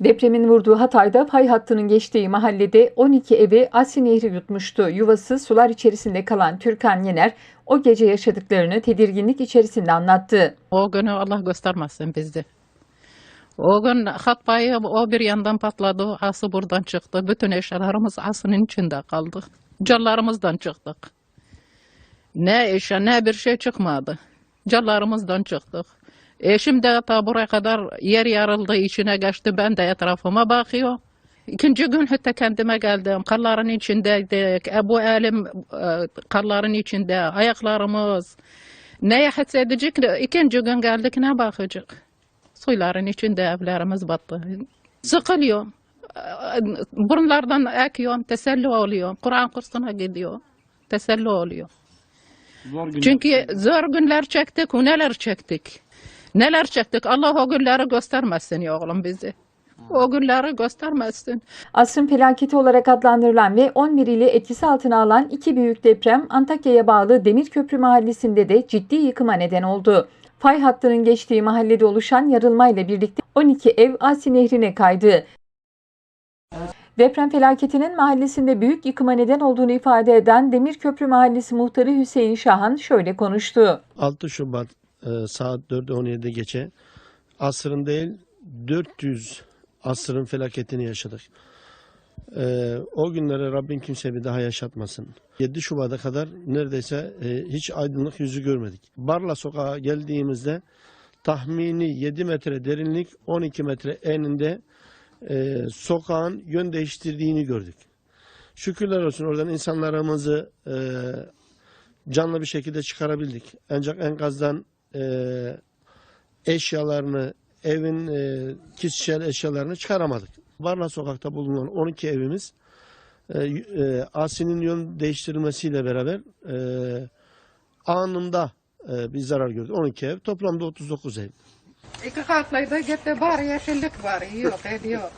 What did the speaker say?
Depremin vurduğu Hatay'da fay hattının geçtiği mahallede 12 evi Asi Nehri yutmuştu. Yuvası sular içerisinde kalan Türkan Yener o gece yaşadıklarını tedirginlik içerisinde anlattı. O günü Allah göstermesin bizde. O gün Hatay'ı o bir yandan patladı, ası buradan çıktı. Bütün eşyalarımız asının içinde kaldı. Callarımızdan çıktık. Ne eşya ne bir şey çıkmadı. Callarımızdan çıktık. Eşim de ta buraya kadar yer yarıldı, içine geçti. Ben de etrafıma bakıyor. İkinci gün hatta kendime geldim. Karların içindeydik. Ebu elim e, karların içinde. Ayaklarımız. Neye hissedecek? İkinci gün geldik ne bakacak? Suyların içinde evlerimiz battı. Sıkılıyorum. Burunlardan ekiyorum, teselli oluyorum. Kur'an kursuna gidiyor. Teselli oluyor. Zor günler. Çünkü zor günler çektik, neler çektik. Neler çektik. Allah o günleri göstermesin ya oğlum bizi. O günleri göstermesin. Asrın felaketi olarak adlandırılan ve 11 ili etkisi altına alan iki büyük deprem Antakya'ya bağlı Demirköprü mahallesinde de ciddi yıkıma neden oldu. Fay hattının geçtiği mahallede oluşan yarılmayla birlikte 12 ev Asi Nehri'ne kaydı. Deprem felaketinin mahallesinde büyük yıkıma neden olduğunu ifade eden Demirköprü Mahallesi muhtarı Hüseyin Şahan şöyle konuştu. 6 Şubat saat 4.17'de geçe asrın değil 400 asrın felaketini yaşadık. E, o günleri Rabbim kimse bir daha yaşatmasın. 7 Şubat'a kadar neredeyse e, hiç aydınlık yüzü görmedik. Barla sokağa geldiğimizde tahmini 7 metre derinlik 12 metre eninde e, sokağın yön değiştirdiğini gördük. Şükürler olsun oradan insanlarımızı e, canlı bir şekilde çıkarabildik. Ancak enkazdan e, eşyalarını, evin e, kişisel eşyalarını çıkaramadık. Barla sokakta bulunan 12 evimiz e, e, Asi'nin yön değiştirilmesiyle beraber e, anında e, bir zarar gördü. 12 ev, toplamda 39 ev. İki katlıydı gitti, bari yeşillik var, yok ediyor.